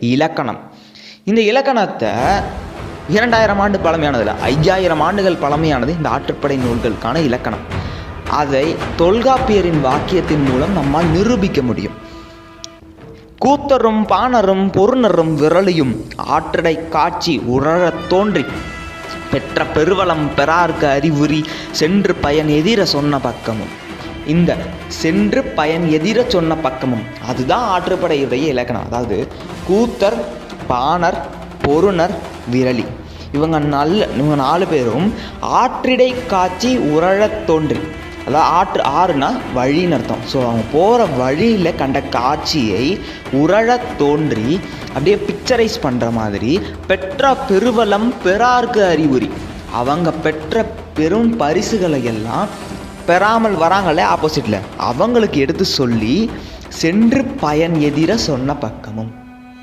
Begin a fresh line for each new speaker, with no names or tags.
இலக்கணம். இந்த இலக்கணத்தை இரண்டாயிரம் ஆண்டு பழமையானதில் ஐயாயிரம் ஆண்டுகள் பழமையானது இந்த ஆற்றுப்படை நூல்களுக்கான இலக்கணம். அதை தொல்காப்பியரின் வாக்கியத்தின் மூலம் நம்மால் நிரூபிக்க முடியும். கூத்தரும் பாணரும் பொருணரும் விரலியும் ஆற்றடை காட்சி உறழத் தோன்றி பெற்ற பெருவளம் பெறார்க்கு அறிவுரி சென்று பயன் எதிர சொன்ன பக்கமும். இந்த சென்று பயன் எதிர சொன்ன பக்கமும் அதுதான் ஆற்றுப்படையுடைய இலக்கணம். அதாவது கூத்தர் பாணர் பொருணர் விரலி. இவங்க நல்ல இவங்க நாலு பேரும் ஆற்றிடை காட்சி உறழத் தோன்றி. அதாவது ஆற்று ஆறுனா வழின்னு அர்த்தம். ஸோ அவங்க போகிற வழியில் கண்ட காட்சியை உரழத் தோன்றி அப்படியே பிக்சரைஸ் பண்ணுற மாதிரி பெற்ற பெருவலம் பெறார்க்கு அறிகுறி. அவங்க பெற்ற பெரும் பரிசுகளை எல்லாம் பெறாமல் வராங்களே ஆப்போசிட்டில் அவங்களுக்கு எடுத்து சொல்லி சென்று பயன் எதிர சொன்ன பக்கமும்.